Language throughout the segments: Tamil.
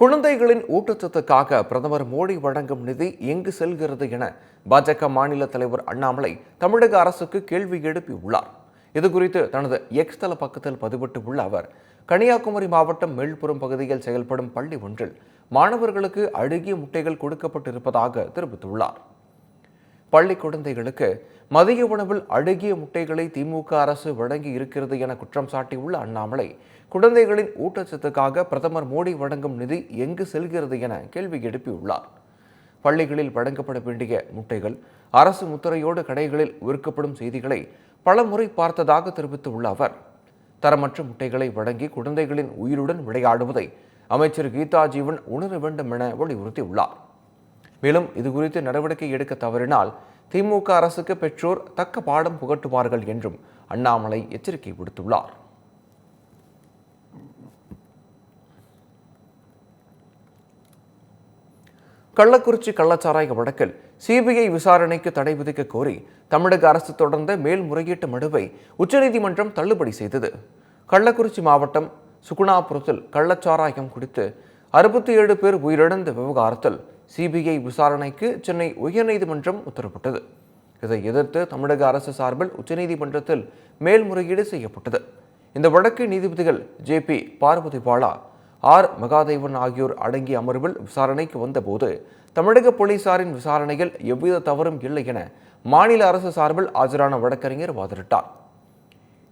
குழந்தைகளின் ஊட்டச்சத்துக்காக பிரதமர் மோடி வழங்கும் நிதி எங்கு செல்கிறது என பாஜக மாநில தலைவர் அண்ணாமலை தமிழக அரசுக்கு கேள்வி எழுப்பியுள்ளார். இதுகுறித்து தனது எக்ஸ் தள பக்கத்தில் பதிவிட்டுள்ள அவர் கன்னியாகுமரி மாவட்டம் மேல்புறம் பகுதியில் செயல்படும் பள்ளி ஒன்றில் மாணவர்களுக்கு அழுகிய முட்டைகள் கொடுக்கப்பட்டிருப்பதாக தெரிவித்துள்ளார். பள்ளி குழந்தைகளுக்கு மதிய உணவில் அழுகிய முட்டைகளை திமுக அரசு வழங்கி இருக்கிறது என குற்றம் சாட்டியுள்ள அண்ணாமலை குழந்தைகளின் ஊட்டச்சத்துக்காக பிரதமர் மோடி வழங்கும் நிதி எங்கு செல்கிறது என கேள்வி எழுப்பியுள்ளார். பள்ளிகளில் வழங்கப்பட வேண்டிய முட்டைகள் அரசு முத்திரையோடு கடைகளில் விற்கப்படும் செய்திகளை பல முறை பார்த்ததாக தெரிவித்துள்ள அவர் தரமற்ற முட்டைகளை வழங்கி குழந்தைகளின் உயிருடன் விளையாடுவதை அமைச்சர் கீதா ஜீவன் உணர வேண்டும் என வலியுறுத்தியுள்ளார். மேலும் இது குறித்து நடவடிக்கை எடுக்க தவறினால் திமுக அரசுக்கு பெற்றோர் தக்க பாடம் புகட்டுவார்கள் என்றும் அண்ணாமலை எச்சரிக்கை விடுத்துள்ளார். கள்ளக்குறிச்சி கள்ளச்சாராய வழக்கில் சிபிஐ விசாரணைக்கு தடை விதிக்க கோரி தமிழக அரசு தொடர்ந்த மேல்முறையீட்டு மனுவை உச்சநீதிமன்றம் தள்ளுபடி செய்தது. கள்ளக்குறிச்சி மாவட்டம் சுகுணாபுரத்தில் கள்ளச்சாராயம் குடித்து அறுபத்தி ஏழு பேர் உயிரிழந்த விவகாரத்தில் சிபிஐ விசாரணைக்கு சென்னை உயர்நீதிமன்றம் உத்தரவிட்டது. இதை எதிர்த்து தமிழக அரசு சார்பில் உச்சநீதிமன்றத்தில் மேல்முறையீடு செய்யப்பட்டது. இந்த வழக்கு நீதிபதிகள் J B Pardiwala R. Mahadevan ஆகியோர் அடங்கிய அமர்வில் விசாரணைக்கு வந்தபோது தமிழக போலீசாரின் விசாரணையில் எவ்வித தவறும் இல்லை என மாநில அரசு சார்பில் ஆஜரான வழக்கறிஞர் வாதிட்டார்.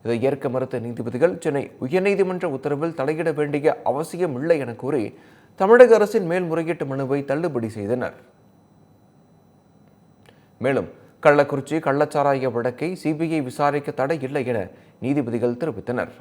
இதை ஏற்க மறுத்த நீதிபதிகள் சென்னை உயர்நீதிமன்ற உத்தரவில் தலையிட வேண்டிய அவசியம் இல்லை என கூறி தமிழக அரசின் மேல்முறையீட்டு மனுவை தள்ளுபடி செய்தனர். மேலும் கள்ளக்குறிச்சி கள்ளச்சாராய வழக்கை சிபிஐ விசாரிக்க தடை இல்லை என நீதிபதிகள் தெரிவித்தனர்.